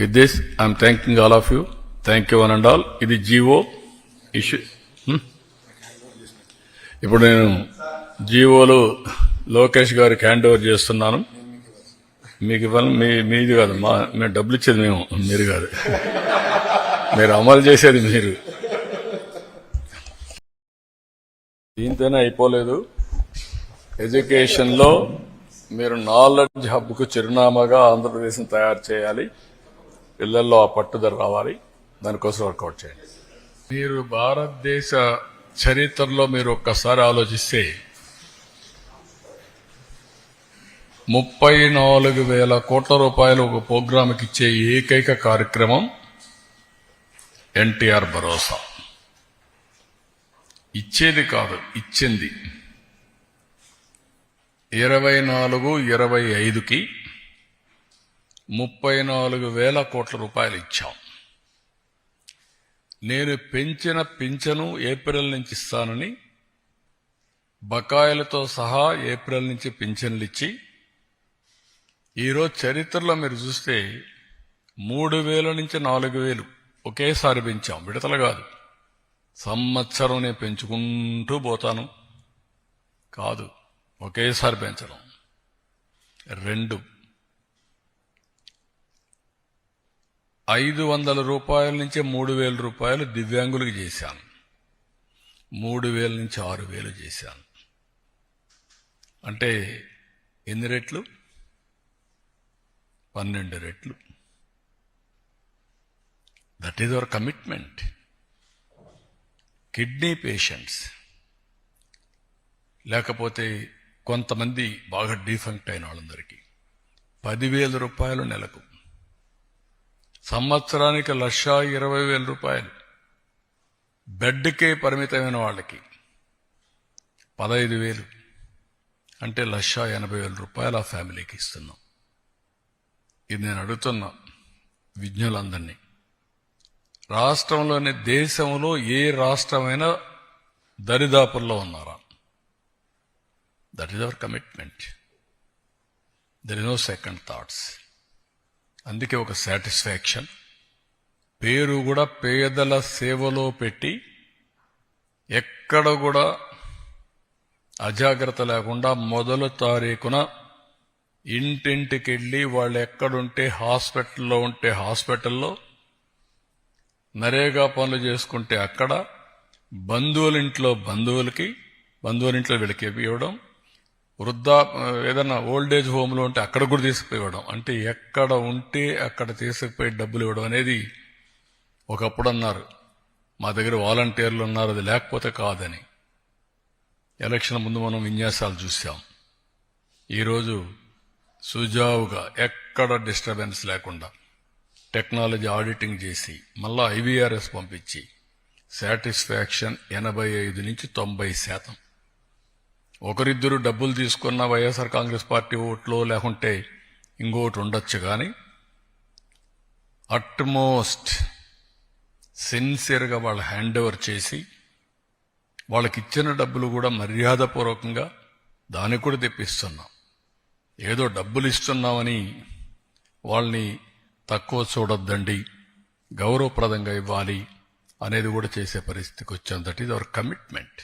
With this I'm thanking all of you thank you one and all ఇది G O issue hmm? ఇప్పుడు నేను జీవోలు లోకేష్ గారికి హ్యాండ్ ఓవర్ చేస్తున్నాను. మీకు ఇవ్వాలి మీ మీది కాదు మా మేము డబ్బులు ఇచ్చేది మేము మీరు కాదు. మీరు అమలు చేసేది మీరు. దీంతోనే అయిపోలేదు. ఎడ్యుకేషన్లో మీరు నాలెడ్జ్ హబ్కు చిరునామాగా ఆంధ్రప్రదేశ్ని తయారు చేయాలి. పిల్లల్లో ఆ పట్టుదల రావాలి. దానికోసం వర్కౌట్ చేయండి. మీరు భారతదేశ చరిత్రలో మీరు ఒక్కసారి ఆలోచిస్తే ముప్పై నాలుగు వేల కోట్ల రూపాయలు ఒక ప్రోగ్రాంకి ఇచ్చే ఏకైక కార్యక్రమం ఎన్టీఆర్ భరోసా. ఇచ్చేది కాదు ఇచ్చింది. ఇరవై నాలుగు ఇరవై ఐదుకి ముప్పై నాలుగు వేల కోట్ల రూపాయలు ఇచ్చాం. నేను పెంచిన పింఛను ఏప్రిల్ నుంచి ఇస్తానని బకాయిలతో సహా ఏప్రిల్ నుంచి పింఛన్లు ఇచ్చి ఈరోజు చరిత్రలో మీరు చూస్తే మూడు వేల నుంచి నాలుగు వేలు ఒకేసారి పెంచాం. విడతలు కాదు. సంవత్సరం నేను పెంచుకుంటూ పోతాను. కాదు ఒకేసారి పెంచడం రెండు ఐదు వందల రూపాయల నుంచి మూడు వేల రూపాయలు దివ్యాంగులకు చేశాను మూడు వేల నుంచి ఆరు వేలు చేశాను అంటే ఎన్ని రెట్లు? పన్నెండు రెట్లు. That is our commitment kidney patients లేకపోతే కొంతమంది బాగా డిఫంక్ట్ అయిన వాళ్ళందరికీ. పదివేల రూపాయలు నెలకు. సంవత్సరానికి లక్ష ఇరవై వేల రూపాయలు. బెడ్కే పరిమితమైన వాళ్ళకి పదహైదు వేలు. అంటే లక్ష ఎనభై వేల రూపాయలు ఆ ఫ్యామిలీకి ఇస్తున్నాం. ఇది నేను అడుగుతున్నా విజ్ఞులందరినీ. రాష్ట్రంలోని దేశంలో ఏ రాష్ట్రమైనా దరిదాపుల్లో ఉన్నారా? That is our commitment there is no second thoughts అందుకే ఒక సాటిస్ఫాక్షన్. పేరు కూడా పేదల సేవలో పెట్టి ఎక్కడ కూడా అజాగ్రత్త లేకుండా మొదలు తారీఖున ఇంటింటికెళ్ళి వాళ్ళు ఎక్కడుంటే హాస్పిటల్లో ఉంటే హాస్పిటల్లో నరేగా పనులు చేసుకుంటే అక్కడ బంధువుల ఇంట్లో బంధువులకి బంధువుల ఇంట్లో వీళ్ళకి ఇవ్వడం వృద్ధా ఏదైనా ఓల్డ్ ఏజ్ హోమ్లో ఉంటే అక్కడ కూడా తీసుకుపోయి అంటే ఎక్కడ ఉంటే అక్కడ తీసుకుపోయి డబ్బులు ఇవ్వడం అనేది ఒకప్పుడు అన్నారు. మా దగ్గర వాలంటీర్లు ఉన్నారు అది లేకపోతే కాదని. ఎలక్షన్ ముందు మనం విన్యాసాలు చూసాం ఈరోజు సుజావుగా ఎక్కడ డిస్టర్బెన్స్ లేకుండా టెక్నాలజీ ఆడిటింగ్ చేసి మళ్ళా ఐవీఆర్ఎస్ పంపించి సాటిస్ఫాక్షన్ ఎనభై ఐదు నుంచి తొంభై శాతం. ఒకరిద్దరు డబ్బులు తీసుకున్న వైఎస్ఆర్ కాంగ్రెస్ పార్టీ ఓట్లో లేకుంటే ఇంకోటి ఉండొచ్చు కానీ అట్మోస్ట్ సిన్సియర్గా వాళ్ళు హ్యాండ్ ఓవర్ చేసి వాళ్ళకి ఇచ్చిన డబ్బులు కూడా మర్యాదపూర్వకంగా దానికి కూడా తెప్పిస్తున్నాం. ఏదో డబ్బులు ఇస్తున్నామని వాళ్ళని తక్కువ చూడొద్దండి గౌరవప్రదంగా ఇవ్వాలి అనేది కూడా చేసే పరిస్థితికి వచ్చేంతటి ఇది అవర్ కమిట్మెంట్